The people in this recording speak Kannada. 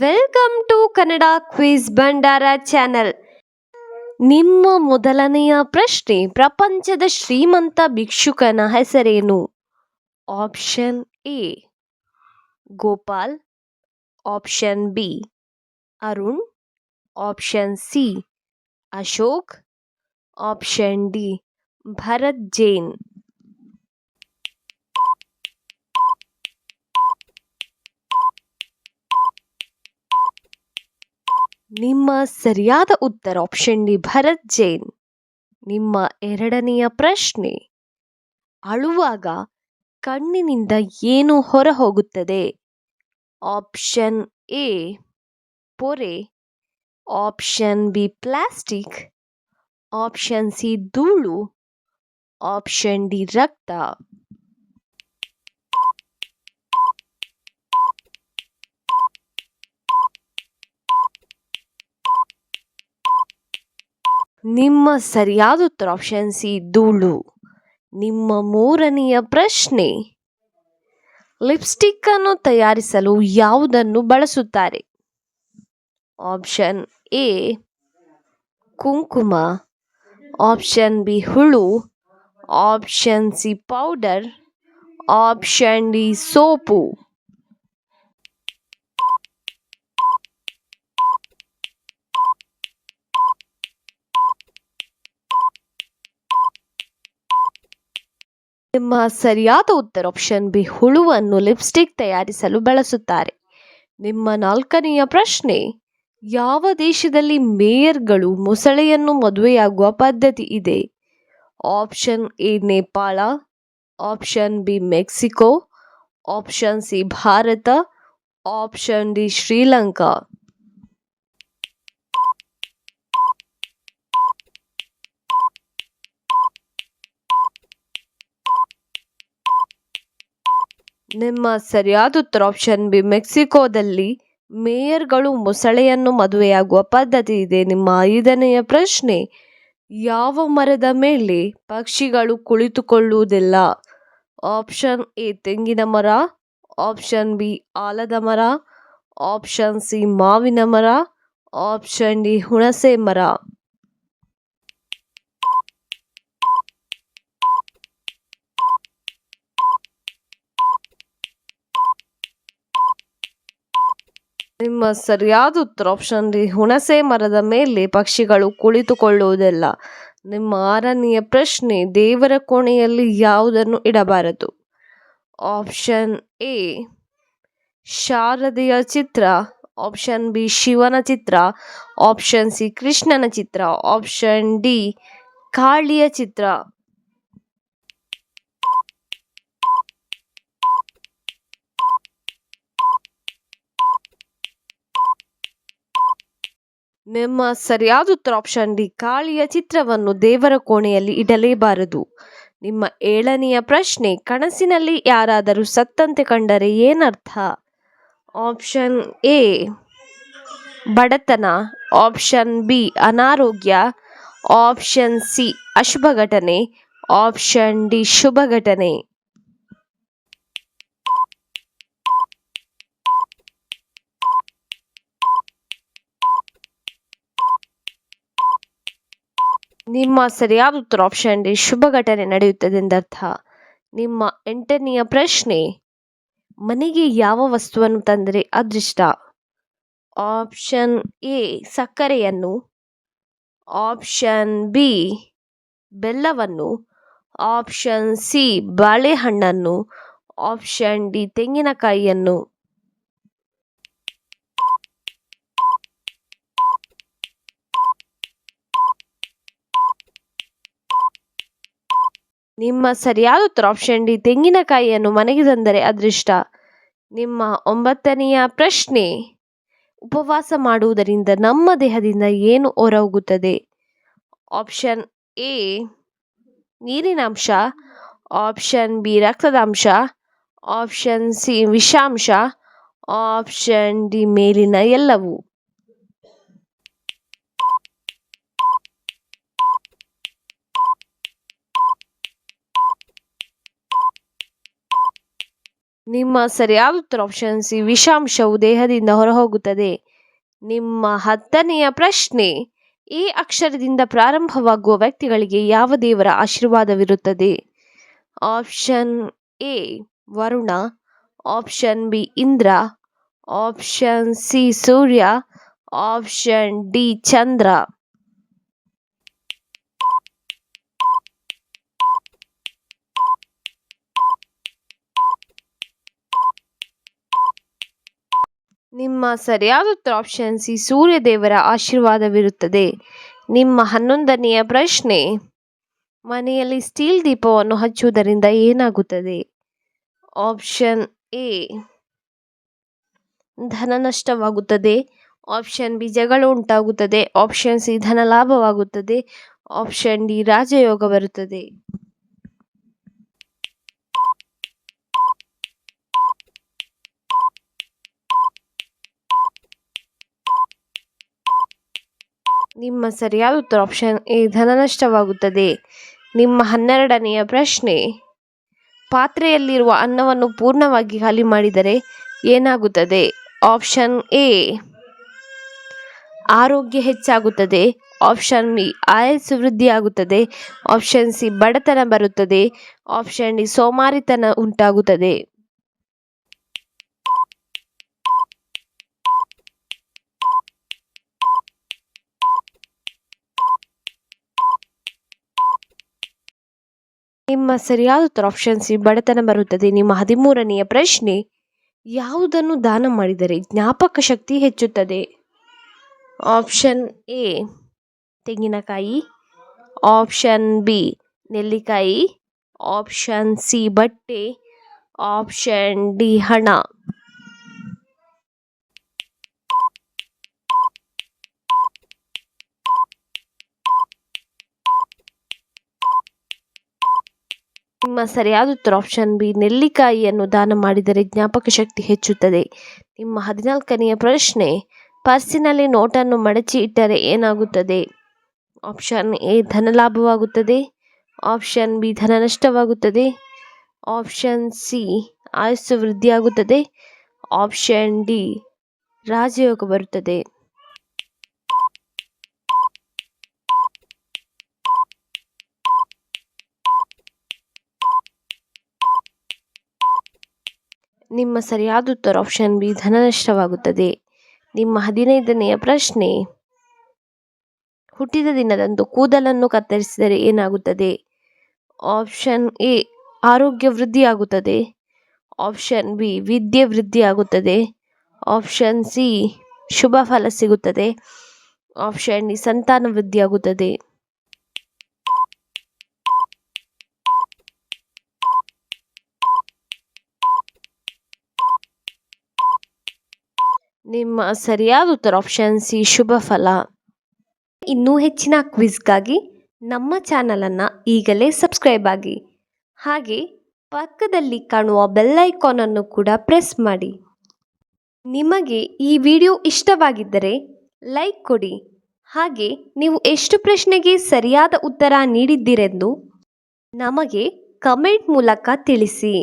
Welcome to Kannada quiz Bhandar channel ನಿಮ್ಮ ಮೊದಲನೆಯ ಪ್ರಶ್ನೆ, ಪ್ರಪಂಚದ ಶ್ರೀಮಂತ ಭಿಕ್ಷುಕನ ಹೆಸರೇನು? Option A Gopal. Option B Arun. Option C Ashok. Option D Bharat Jain. ನಿಮ್ಮ ಸರಿಯಾದ ಉತ್ತರ ಆಪ್ಷನ್ ಡಿ ಭರತ್ ಜೈನ್. ನಿಮ್ಮ ಎರಡನೆಯ ಪ್ರಶ್ನೆ, ಅಳುವಾಗ ಕಣ್ಣಿನಿಂದ ಏನು ಹೊರ ಹೋಗುತ್ತದೆ ಆಪ್ಷನ್ ಎ ಪೊರೆ. Option B plastic option C ಧೂಳು. ಆಪ್ಷನ್ ಡಿ ರಕ್ತ. ನಿಮ್ಮ ಸರಿಯಾದ ಉತ್ತರ ಆಪ್ಷನ್ ಸಿ ಧೂಳು. ನಿಮ್ಮ ಮೂರನೆಯ ಪ್ರಶ್ನೆ ಲಿಪ್ಸ್ಟಿಕ್ ಅನ್ನು ತಯಾರಿಸಲು ಯಾವುದನ್ನು ಬಳಸುತ್ತಾರೆ? ಆಪ್ಷನ್ ಎ ಕುಂಕುಮ. ಆಪ್ಷನ್ ಬಿ ಹುಳು. Option C powder option D soap. ನಿಮ್ಮ ಸರಿಯಾದ ಉತ್ತರ ಆಪ್ಷನ್ ಬಿ, ಹುಳುವನ್ನು ಲಿಪ್ಸ್ಟಿಕ್ ತಯಾರಿಸಲು ಬಳಸುತ್ತಾರೆ. ನಿಮ್ಮ ನಾಲ್ಕನೆಯ ಪ್ರಶ್ನೆ, ಯಾವ ದೇಶದಲ್ಲಿ ಮೇಯರ್ಗಳು ಮೊಸಳೆಯನ್ನು ಮದುವೆಯಾಗುವ ಪದ್ಧತಿ ಇದೆ? Option A, Nepal option B, Mexico option C, Bharat option D, Sri Lanka. ನಿಮ್ಮ ಸರಿಯಾದ ಉತ್ತರ ಆಪ್ಷನ್ ಬಿ ಮೆಕ್ಸಿಕೋದಲ್ಲಿ ಮೇಯರ್ಗಳು ಮೊಸಳೆಯನ್ನು ಮದುವೆಯಾಗುವ ಪದ್ಧತಿ ಇದೆ. ನಿಮ್ಮ ಐದನೆಯ ಪ್ರಶ್ನೆ, ಯಾವ ಮರದ ಮೇಲೆ ಪಕ್ಷಿಗಳು ಕುಳಿತುಕೊಳ್ಳುವುದಿಲ್ಲ? ಆಪ್ಷನ್ ಎ ತೆಂಗಿನ ಮರ. ಆಪ್ಷನ್ ಬಿ ಆಲದ ಮರ. ಆಪ್ಷನ್ ಸಿ ಮಾವಿನ ಮರ. ಆಪ್ಷನ್ ಡಿ ಹುಣಸೆ ಮರ. ನಿಮ್ಮ ಸರಿಯಾದ ಉತ್ತರ ಆಪ್ಷನ್ ಡಿ ಹುಣಸೆ ಮರದ ಮೇಲೆ ಪಕ್ಷಿಗಳು ಕುಳಿತುಕೊಳ್ಳುವುದಿಲ್ಲ. ನಿಮ್ಮ ಆರನೆಯ ಪ್ರಶ್ನೆ, ದೇವರ ಕೋಣೆಯಲ್ಲಿ ಯಾವುದನ್ನು ಇಡಬಾರದು? ಆಪ್ಷನ್ ಎ ಶಾರದೆಯ ಚಿತ್ರ. ಆಪ್ಷನ್ ಬಿ ಶಿವನ ಚಿತ್ರ. ಆಪ್ಷನ್ ಸಿ ಕೃಷ್ಣನ ಚಿತ್ರ. ಆಪ್ಷನ್ ಡಿ ಕಾಳಿಯ ಚಿತ್ರ. ನಿಮ್ಮ ಸರಿಯಾದ ಉತ್ತರ ಆಪ್ಷನ್ ಡಿ ಕಾಳಿಯ ಚಿತ್ರವನ್ನು ದೇವರ ಕೋಣೆಯಲ್ಲಿ ಇಡಲೇಬಾರದು. ನಿಮ್ಮ ಏಳನೆಯ ಪ್ರಶ್ನೆ, ಕನಸಿನಲ್ಲಿ ಯಾರಾದರೂ ಸತ್ತಂತೆ ಕಂಡರೆ ಏನರ್ಥ? ಆಪ್ಷನ್ ಎ ಬಡತನ. ಆಪ್ಷನ್ ಬಿ ಅನಾರೋಗ್ಯ. ಆಪ್ಷನ್ ಸಿ ಅಶುಭ ಘಟನೆ. ಆಪ್ಷನ್ ಡಿ ಶುಭ ಘಟನೆ. ನಿಮ್ಮ ಸರಿಯಾದ ಉತ್ತರ ಆಪ್ಷನ್ ಡಿ ಶುಭ ಘಟನೆ ನಡೆಯುತ್ತದೆ ಎಂದರ್ಥ. ನಿಮ್ಮ ಎಂಟನೆಯ ಪ್ರಶ್ನೆ, ಮನೆಗೆ ಯಾವ ವಸ್ತುವನ್ನು ತಂದರೆ ಅದೃಷ್ಟ? ಆಪ್ಷನ್ ಎ ಸಕ್ಕರೆಯನ್ನು. ಆಪ್ಷನ್ ಬಿ ಬೆಲ್ಲವನ್ನು. ಆಪ್ಷನ್ ಸಿ ಬಾಳೆಹಣ್ಣನ್ನು. ಆಪ್ಷನ್ ಡಿ ತೆಂಗಿನಕಾಯಿಯನ್ನು. ನಿಮ್ಮ ಸರಿಯಾದ ಉತ್ತರ ಆಪ್ಷನ್ ಡಿ ತೆಂಗಿನಕಾಯಿಯನ್ನು ಮನೆಗೆ ತಂದರೆ ಅದೃಷ್ಟ. ನಿಮ್ಮ ಒಂಬತ್ತನೆಯ ಪ್ರಶ್ನೆ, ಉಪವಾಸ ಮಾಡುವುದರಿಂದ ನಮ್ಮ ದೇಹದಿಂದ ಏನು ಹೊರಹೋಗುತ್ತದೆ? ಆಪ್ಷನ್ ಎ ನೀರಿನಾಂಶ ಆಪ್ಷನ್ ಬಿ ರಕ್ತದಾಂಶ ಆಪ್ಷನ್ ಸಿ ವಿಷಾಂಶ. ಆಪ್ಷನ್ ಡಿ ಮೇಲಿನ ಎಲ್ಲವೂ. ನಿಮ್ಮ ಸರಿಯಾದ ಉತ್ತರ ಆಪ್ಷನ್ ಸಿ ವಿಷಾಂಶವು ದೇಹದಿಂದ ಹೊರಹೋಗುತ್ತದೆ. ನಿಮ್ಮ ಹತ್ತನೆಯ ಪ್ರಶ್ನೆ, ಈ ಅಕ್ಷರದಿಂದ ಪ್ರಾರಂಭವಾಗುವ ವ್ಯಕ್ತಿಗಳಿಗೆ ಯಾವ ದೇವರ ಆಶೀರ್ವಾದವಿರುತ್ತದೆ? Option A Varuna. Option B Indra. Option C Surya. Option D Chandra. ನಿಮ್ಮ ಸರಿಯಾದ ಉತ್ತರ ಆಪ್ಷನ್ ಸಿ ಸೂರ್ಯ ದೇವರ ಆಶೀರ್ವಾದವಿರುತ್ತದೆ. ನಿಮ್ಮ ಹನ್ನೊಂದನೆಯ ಪ್ರಶ್ನೆ, ಮನೆಯಲ್ಲಿ ಸ್ಟೀಲ್ ದೀಪವನ್ನು ಹಚ್ಚುವುದರಿಂದ ಏನಾಗುತ್ತದೆ? ಆಪ್ಷನ್ ಎ, ಧನ ನಷ್ಟವಾಗುತ್ತದೆ. ಆಪ್ಷನ್ ಬಿ, ಜಗಳ ಉಂಟಾಗುತ್ತದೆ. ಆಪ್ಷನ್ ಸಿ, ಧನ ಲಾಭವಾಗುತ್ತದೆ. ಆಪ್ಷನ್ ಡಿ, ರಾಜಯೋಗ ಬರುತ್ತದೆ. ನಿಮ್ಮ ಸರಿಯಾದ ಉತ್ತರ ಆಪ್ಷನ್ ಎ ಧನ ನಷ್ಟವಾಗುತ್ತದೆ ನಿಮ್ಮ ಹನ್ನೆರಡನೆಯ ಪ್ರಶ್ನೆ, ಪಾತ್ರೆಯಲ್ಲಿರುವ ಅನ್ನವನ್ನು ಪೂರ್ಣವಾಗಿ ಖಾಲಿ ಮಾಡಿದರೆ ಏನಾಗುತ್ತದೆ? ಆಪ್ಷನ್ ಎ, ಆರೋಗ್ಯ ಹೆಚ್ಚಾಗುತ್ತದೆ. ಆಪ್ಷನ್ ಬಿ, ಆಯಸ್ಸು ವೃದ್ಧಿಯಾಗುತ್ತದೆ. ಆಪ್ಷನ್ ಸಿ, ಬಡತನ ಬರುತ್ತದೆ. ಆಪ್ಷನ್ ಡಿ, ಸೋಮಾರಿತನ ಉಂಟಾಗುತ್ತದೆ. ನಿಮ್ಮ ಸರಿಯಾದ ಉತ್ತರ ಆಪ್ಷನ್ ಸಿ ಬಡತನ ಬರುತ್ತದೆ. ನಿಮ್ಮ ಹದಿಮೂರನೆಯ ಪ್ರಶ್ನೆ, ಯಾವುದನ್ನು ದಾನ ಮಾಡಿದರೆ ಜ್ಞಾಪಕ ಶಕ್ತಿ ಹೆಚ್ಚುತ್ತದೆ? ಆಪ್ಷನ್ ಎ ತೆಂಗಿನಕಾಯಿ. ಆಪ್ಷನ್ ಬಿ ನೆಲ್ಲಿಕಾಯಿ. ಆಪ್ಷನ್ ಸಿ ಬಟ್ಟೆ. ಆಪ್ಷನ್ ಡಿ ಹಣ. ನಿಮ್ಮ ಸರಿಯಾದ ಉತ್ತರ ಆಪ್ಷನ್ ಬಿ ನೆಲ್ಲಿಕಾಯಿಯನ್ನು ದಾನ ಮಾಡಿದರೆ ಜ್ಞಾಪಕ ಶಕ್ತಿ ಹೆಚ್ಚುತ್ತದೆ. ನಿಮ್ಮ ಹದಿನಾಲ್ಕನೆಯ ಪ್ರಶ್ನೆ, ಪರ್ಸಿನಲ್ಲಿ ನೋಟನ್ನು ಮಡಚಿ ಇಟ್ಟರೆ ಏನಾಗುತ್ತದೆ? ಆಪ್ಷನ್ ಎ ಧನ ಲಾಭವಾಗುತ್ತದೆ. ಆಪ್ಷನ್ ಬಿ ಧನ ನಷ್ಟವಾಗುತ್ತದೆ. ಆಪ್ಷನ್ ಸಿ ಆಯಸ್ಸು ವೃದ್ಧಿಯಾಗುತ್ತದೆ. ಆಪ್ಷನ್ ಡಿ ರಾಜಯೋಗ ಬರುತ್ತದೆ. ನಿಮ್ಮ ಸರಿಯಾದ ಉತ್ತರ ಆಪ್ಷನ್ ಬಿ ಧನ ನಷ್ಟವಾಗುತ್ತದೆ ನಿಮ್ಮ ಹದಿನೈದನೆಯ ಪ್ರಶ್ನೆ. ಹುಟ್ಟಿದ ದಿನದಂದು ಕೂದಲನ್ನು ಕತ್ತರಿಸಿದರೆ ಏನಾಗುತ್ತದೆ? ಆಪ್ಷನ್ ಎ ಆರೋಗ್ಯ ವೃದ್ಧಿಯಾಗುತ್ತದೆ. ಆಪ್ಷನ್ ಬಿ ವಿದ್ಯೆ ವೃದ್ಧಿಯಾಗುತ್ತದೆ. ಆಪ್ಷನ್ ಸಿ ಶುಭ ಫಲ ಸಿಗುತ್ತದೆ. ಆಪ್ಷನ್ ಡಿ ಸಂತಾನ ವೃದ್ಧಿಯಾಗುತ್ತದೆ. ನಿಮ್ಮ ಸರಿಯಾದ ಉತ್ತರ ಆಪ್ಷನ್ ಸಿ ಶುಭ ಫಲ. ಇನ್ನೂ ಹೆಚ್ಚಿನ ಕ್ವಿಜ್ಗಾಗಿ ನಮ್ಮ ಚಾನಲನ್ನು ಈಗಲೇ ಸಬ್ಸ್ಕ್ರೈಬ್ ಆಗಿ. ಹಾಗೆ ಪಕ್ಕದಲ್ಲಿ ಕಾಣುವ ಬೆಲ್ ಐಕಾನನ್ನು ಕೂಡ ಪ್ರೆಸ್ ಮಾಡಿ. ನಿಮಗೆ ಈ ವಿಡಿಯೋ ಇಷ್ಟವಾಗಿದ್ದರೆ ಲೈಕ್ ಕೊಡಿ. ಹಾಗೆ ನೀವು ಎಷ್ಟು ಪ್ರಶ್ನೆಗೆ ಸರಿಯಾದ ಉತ್ತರ ನೀಡಿದ್ದೀರೆಂದು ನಮಗೆ ಕಮೆಂಟ್ ಮೂಲಕ ತಿಳಿಸಿ.